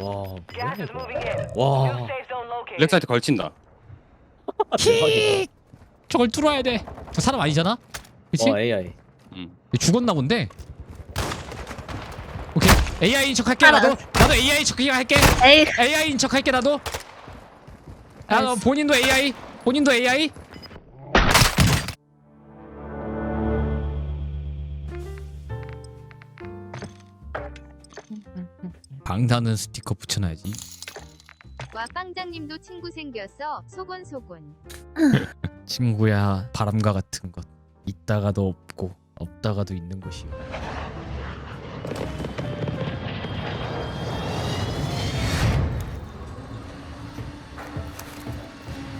와 뭐야 Gas is 이거 moving in. New 와 safe zone located. 렉사이트 걸친다. 대박이다 저걸 뚫어야 돼. 저 사람 아니잖아? 그치? 어 AI 음. 죽었나 본데? 오케이 AI인 척 할게 나도 나도 AI인 척 그냥 할게 에이 AI인 척 할게 나도 야너 알았어. 본인도 AI 본인도 AI 방사능 스티커 붙여놔야지. 와 빵장님도 친구 생겼어? 소곤 소곤 친구야 바람과 같은 것. 있다가도 없고 없다가도 있는 것이요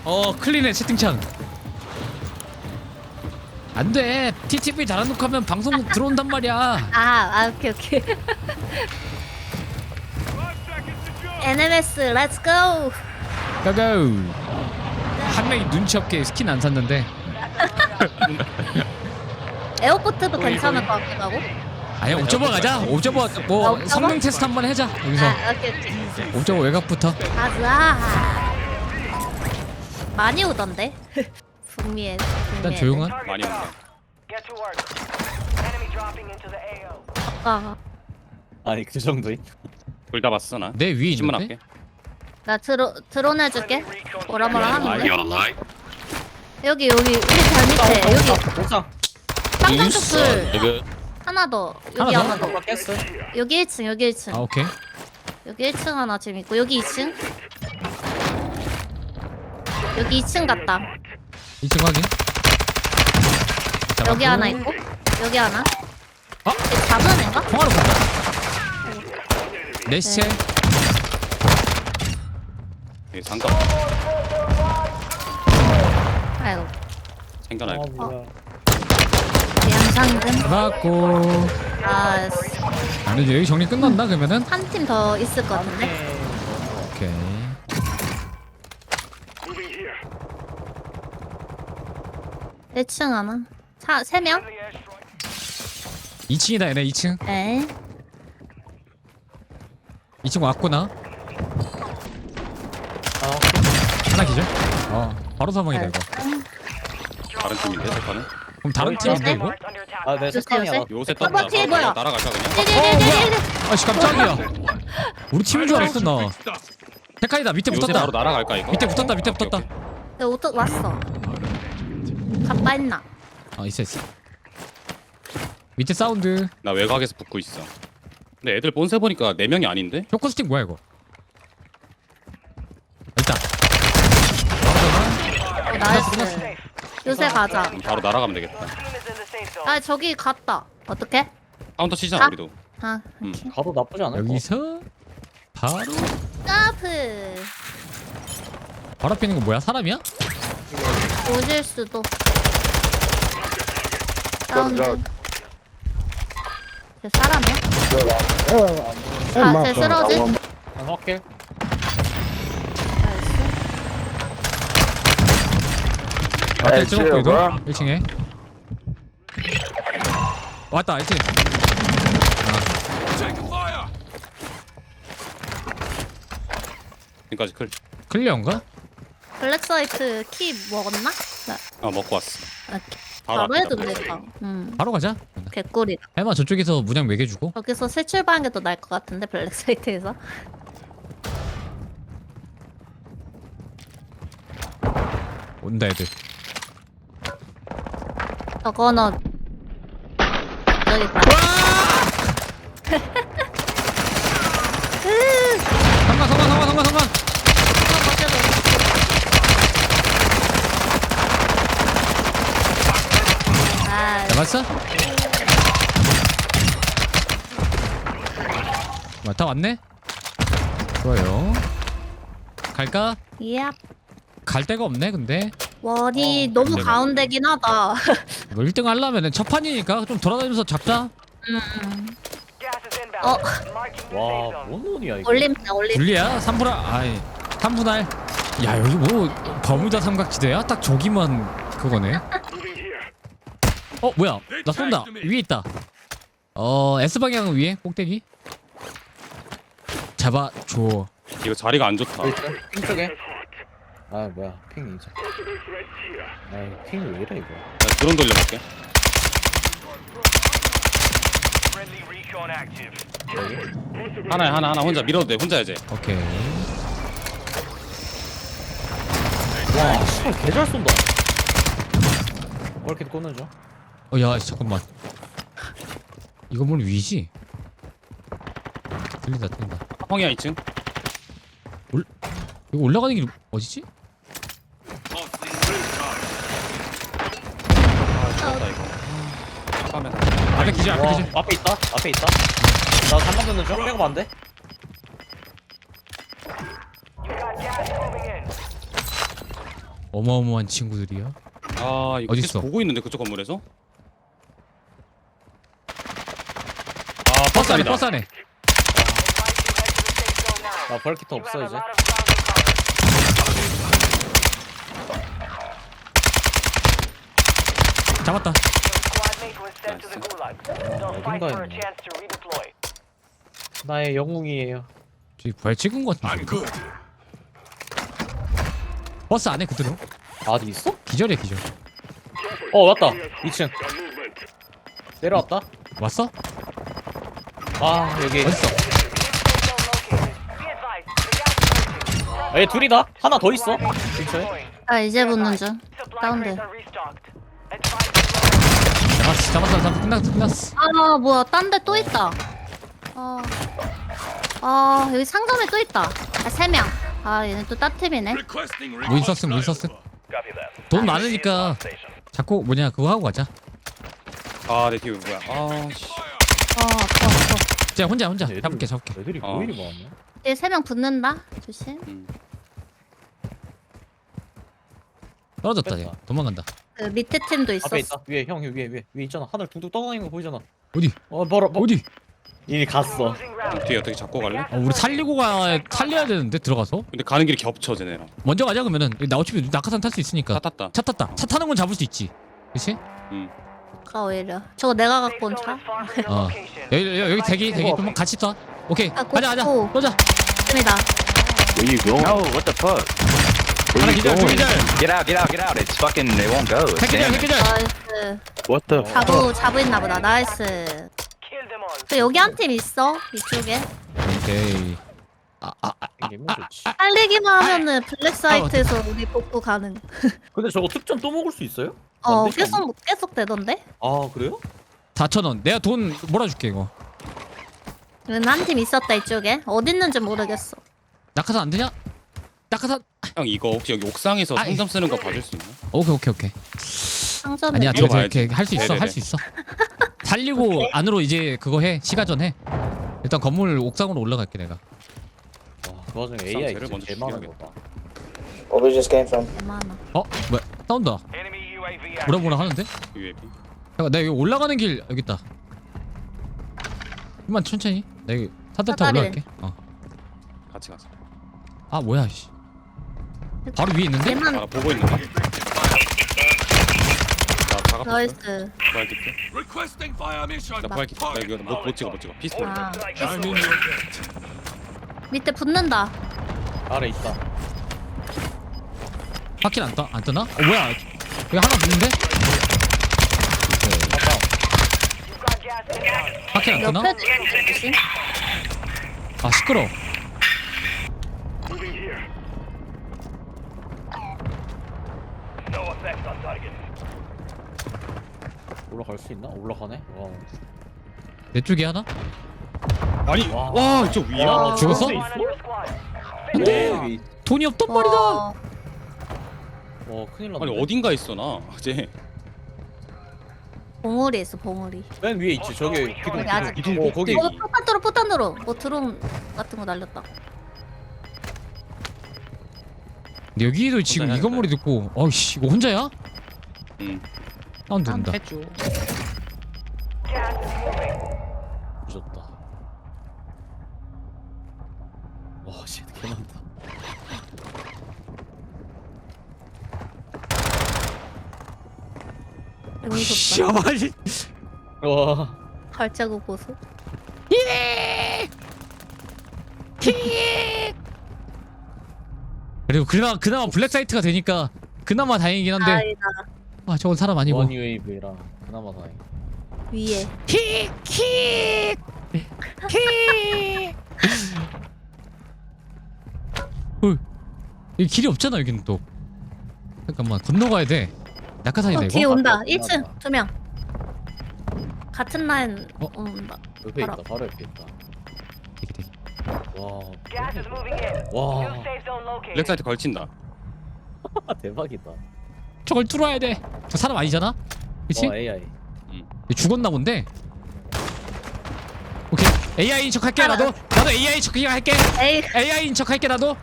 어 클린해 채팅창. 안 돼. TTV 달아놓고 하면 방송 들어온단 말이야. 아, 아 오케이 오케이 NMS 렛츠 고 고고 한 명이 눈치 없게 스킨 안 샀는데. 에어포트도 괜찮을 것 같기도 하고. 아니야 옵저버 가자. 옵저버 아, 뭐 옵저버? 성능 테스트 한번 해자 여기서. 아 오케이 오케이. 옵저버 외곽부터? 가자. 많이 오던데? 북미에 일단 조용한? 많이. 온다. Get to work. Enemy dropping into the AO. 아까 아니 그 정도인 둘 다 봤어 나. 내 위에 신문 있는데? 할게. 나 드론 드론 해줄게. 뭐라 뭐라 하는데? 라이. 여기 여기 우리 발 밑에 여기. 옥상 쪽둘. 이거 하나 더. 여기 하나 더? 하나 더. 옥상 깼어. 여기 1층 여기 1층. 아 오케이. 여기 1층 하나 지금 있고 여기 2층? 여기 2층 갔다. 2층 확인. 여기. 하나 있고 여기 하나. 어? 이거 잡은 애가? 통화로 간다 내 시체 여기 상가 아이고. 챙겨놔. 아 아, 뭐야. 양상근 잡았고. 아한 아니 이제 여기 정리 끝났나 그러면은? 팀더 있을 것 같은데? 오케이. 1층 하나. 차 3명? Friendly airstrike. 2층이다 얘네 2층 네 2층 왔구나 아 하나 기절 어 바로 사망이다 이거 다른 팀인데 색깔은. 그럼 다른 네. 팀인데 이거? Marked under attack. 아내 요새, 색감이야 요새? 요새 어, 뭐야, 뒤에 뭐야? 날아가자 그냥. 네네네네 아씨 깜짝이야 우리 팀인 줄 알았어 나 백칸이다 밑에 요새 붙었다 바로 날아갈까 이거? 밑에 붙었다 밑에 오케이, 붙었다 오케이. 내 오토 왔어 갑바 있나? 아 있어 있어 밑에 사운드 나 외곽에서 붙고 있어. 근데 애들 본세 보니까 네 명이 아닌데? 쇼커 스틱 뭐야 이거 있다 어, 나이스. 요새 가자 그럼 바로 날아가면 되겠다. 아 저기 갔다 어떻게? 카운터 치잖아 아. 우리도. 아 음. 가도 나쁘지 않을 것 여기서 바로 까프 바로 있는 거 뭐야 사람이야? 오질 수도 사운드 쟤 사람이야? 아 쟤 쓰러지? 아, 확킬 나이스 앞에 찍었고 이도 1층에 왔다 1층 지금까지 클. 클리어인가? 블랙사이트 키 먹었나? 나아 먹고 왔어. 아, 바로 바로 앞에다 해도. 되겠다 음 바로 가자 개꿀이다. 해마 저쪽에서 문양 매겨주고? 여기서 새 출발한 게 더 나을 것 같은데 블랙 사이트에서? 온다 애들. 저거는 여기 있다 성관 성관 성관 성관 성관 아, 잡았어? 와, 다 왔네? 좋아요 갈까? 야, 갈 데가 없네 근데 월이 어, 너무 네. 가운데긴 하다. 뭐 1등 하려면 첫 판이니까 좀 돌아다니면서 잡자 음. 어. Zone. 와뭔 논이야 이거 올림피아 올림. 분리야 3분할 아이 3분할 야 여기 뭐 버뮤다 삼각지대야? 딱 저기만 그거네 어 뭐야 나 쏜다 위에 있다 어 S방향 위에 꼭대기 잡아줘 이거 자리가 안 좋다. 핑 쪽에 아 뭐야 핑 이제 아이 핑이 왜 이래 이거 나 드론 돌려볼게. Friendly recon active. 여기? 하나에 하나 하나 혼자 밀어도 돼. 혼자 이제. 오케이 와 씨발 개잘 쏜다 뭐 이렇게 꺼내줘 어야 잠깐만 이거 뭘 위지? 들린다 들린다 형이야 2층. 이거 올라가는 길 어디지? 아 죽었다 이거. 카메라. 앞에 기절 앞에 와 기절 앞에 있다 앞에 있다 나 잠깐 듣는 중 백업 안돼? 어마어마한 친구들이야 아 이거 어딨어? 계속 보고 있는데 그쪽 건물에서? 아 버스 안에. 버스 안에 Advise you head to the safe zone now. 나 벌키트 You 없어 이제. 잡았다. 나의 영웅이에요 저기 부활 찍은 거 같은데 버스 안에 그대로 아 어디 있어? 기절이야 기절 어 왔다 2층 내려왔다 왔어? 아 여기 어딨어? 얘 둘이다? 하나 더 있어? 근처에. 아 이제 붙는 중. 다운돼. 잡았어 잡았어 잡았어 끝났어 끝났어. 아 뭐야. 딴 데 또 있다. 아, 아 여기 상점에 또 있다. 아, 세명 아 얘네 또 따팀이네. 윈서스 윈서스 돈 많으니까 자꾸 뭐냐 그거 하고 가자. 아내 뒤에 뭐야? 아 씨. 어 아파 아파. 자 혼자 혼자. 잡을게 잡을게. 애들이 어. 뭐 이리 많네 얘 세 명 붙는다 조심 음. 떨어졌다 뺐다. 얘 도망간다 그 밑에 팀도 있었어 앞에 있다 위에 형 위에 위에 위에 있잖아 하늘 둥둥 떠다니는 거 보이잖아 어디 어 뭐라 뭐 어디 이미 갔어. 뒤에 어떻게 잡고 갈래? 어, 우리 살리고 가 살려야 되는데 들어가서 근데 가는 길이 겹쳐 쟤네랑. 먼저 가자 그러면은 나 어차피 낙하산 탈수 있으니까 차 탔다. 차 탔다 차 타는 건 잡을 수 있지? 응. 가 오히려 저거 내가 갖고 온 차? 어. 여기 여기, 여기 대기 대기 좀 같이 쏴 오케이 아, 가자 가자 고, 고. 쏘자 팀이다 Where you going? No, what the fuck? Where 하나 you 기절 going? 기절 Get out, get out, get out. It's fucking, they won't go. It's damn. 새끼절 나이스 What the? 자부 자부 있나 보다 나이스 Kill them all. 또 여기 한 팀 있어 이쪽에 오케이 아아 이게 뭐 좋지 살리기만 하면은 블랙 사이트에서 우리 복구 가능 근데 저거 특전 또 먹을 수 있어요? 어 안 되지 않나? 계속 계속 되던데 아 그래요? 4천 원 내가 돈 몰아줄게 이거 한 팀 있었다 이쪽에 어디 있는지 모르겠어 낙하산 안 되냐? 낙하산 형 이거 혹시 여기 옥상에서 아이. 상점 쓰는 거 봐줄 수 있나? 오케이 오케이 오케이 상점에 아니야 돼, 돼, 봐야지. 돼. 할수 있어 네네네. 할 수 있어 살리고 안으로 이제 그거 해 시가전 해 일단 건물 옥상으로 올라갈게 내가 와 그 와중에 옥상 AI 쟤를 진짜 먼저 개 많은 죽여야겠다. 거다 Where we just came from. 많아 어? 뭐야 싸운다. 뭐라 뭐라 하는데? UAV. 잠깐 나 여기 올라가는 길 여기 있다 좀만 천천히 나 여기 사다타 사다리. 올라갈게 어. 같이 가자. 아 뭐야 씨 바로 위에 있는데? 얘만 아, 나 보고 있는 거. 나 작업. 나이스. 나. 나 이거 못, 못 찍어 못 찍어. 피스톨. 아 밑에 붙는다 아래 있다 바퀴 안, 떠, 안 뜨나? 어 뭐야 여기 하나 붙는데? 오케이. 아까 바퀴 안? 옆에 조심 아 시끄러 No effect on target. 올라갈 수 있나? 올라가네 와 내 쪽에 하나? 아니 와. 와 위야. 와, 죽었어? 안돼 위- 돈이 없단 말이다 와, 와 큰일 났네 아니 어딘가 있어 나. 쟤. 봉우리 있어 봉우리. 맨 위에 있지 저기 기둥 거기 아직- 기둥 기둥. 어 거기. 어 포탄도로 포탄도로. 뭐 드론 같은 거 날렸다. 여기도 지금 혼자 이 건물이 있고 어이씨 이거 혼자야? 응. Gas is moving. 부셨다. 와씨 개많다 여기 씨 좋다 아마리 와. 발자국 보소. 그리고 그나마 그나마 블랙 사이트가 되니까 그나마 다행이긴 한데. 아 저건 사람 아니고. 원 UAV라. 그나마 다행. 위에. 어, 여기 길이 없잖아 여기는 또. 잠깐만 건너가야 돼 낙하산이다 어, 뒤에 온다. 맞다, 1층 맞다. 두 명. 같은 라인 어? 온다. 옆에. 있다. 바로 옆에 있다. 되게 되게 와. Gas is moving in. 와. New safe zone located. 블랙사이트 걸친다. 대박이다. 저걸 뚫어야 돼저 사람 아니잖아 그치? 와 AI. 죽었나 본데 오케이 AI인 척 할게 나도 나도 AI인 척 그냥 할게 에이, AI인 척 할게 나도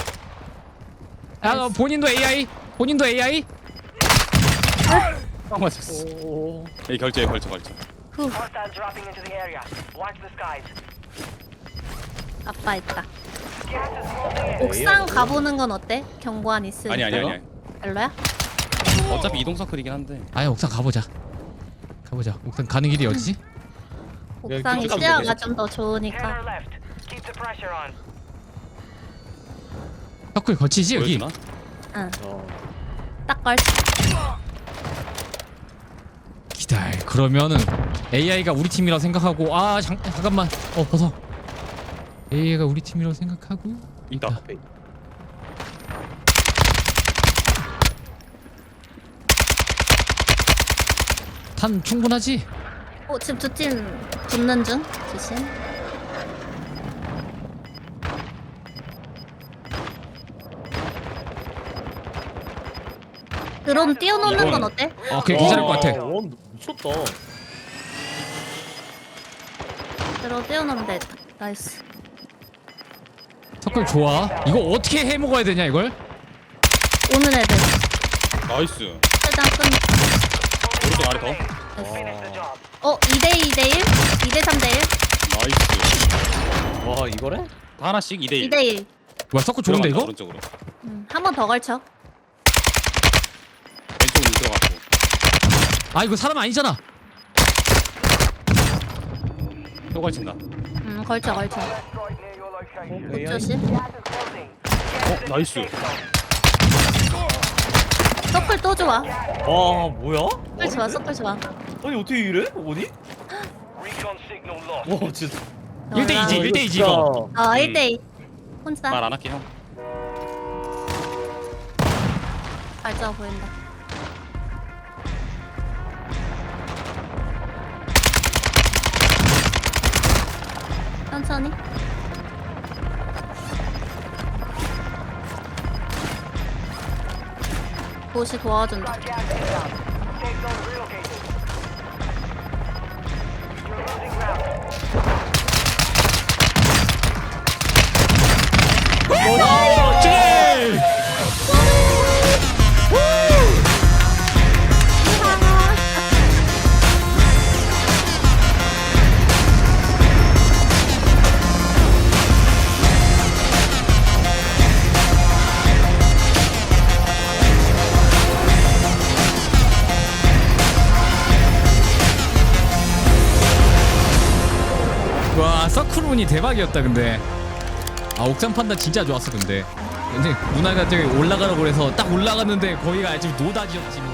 아 너 본인도 AI 본인도 AI 딱 맞았어. 오. 이 결제 걸쳐 걸쳐. 후, Hostile dropping into the area. Watch the skies. 아빠 있다. Gas is closing in. 옥상 가보는 건 어때? 경고한 있으니까. 아니 아니 아니. 별로야? 어차피 이동 서클이긴 한데. 아예 옥상 가보자 가보자 옥상 가는 길이 어디지? 옥상이 그쪽 시야가 가면 좀더 Ten 좋으니까. or left. Keep the pressure on. 서클 거치지 여기 보여주나? 응, 어. 딱 걸. 기다려 그러면은 AI가 우리 팀이라고 생각하고 아 잠, 잠깐만 어 벗어 AI가 우리 팀이라고 생각하고 있다. 앞에. 탄 충분하지? 어, 지금 두팀 붙는 중. 조심. 드론 띄워놓는 건 어때? 어 그게 괜찮을 것 같아 와, 원 미쳤다. 띄워놓으면 돼. 나이스. 서클 좋아 이거 어떻게 해 먹어야 되냐 이걸? 오는 애들. 나이스. 최대한 끈. 오른쪽 아래 더. 어, 2대 2 대 1? 2대 3 대 1? 나이스. 와 이거래? 다 하나씩 2대 1. 2대 1. 와 서클 좋은데 이거? 오른쪽으로. 음, 한 번 더 걸쳐. 왼쪽으로 들어갔고. 아 이거 사람 아니잖아 또 걸친다. 음, 걸쳐, 걸쳐. 조심. 어 나이스. 서클 또 좋아. 와 뭐야? 서클 좋아, 서클 좋아. 아니 어떻게 이래? 어디? 와 진짜. 1대 2지 1대 2지 이거 어, 1대 2. 혼자. 말 안 할게 형. 발자 보인다. 천천히. 보시 도와준다. 와 서클운이 대박이었다 근데. 아 옥상 판단 진짜 좋았어 근데. 근데 누나가 저기 올라가라고 그래서 딱 올라갔는데 거기가 아직 노다지였지 뭐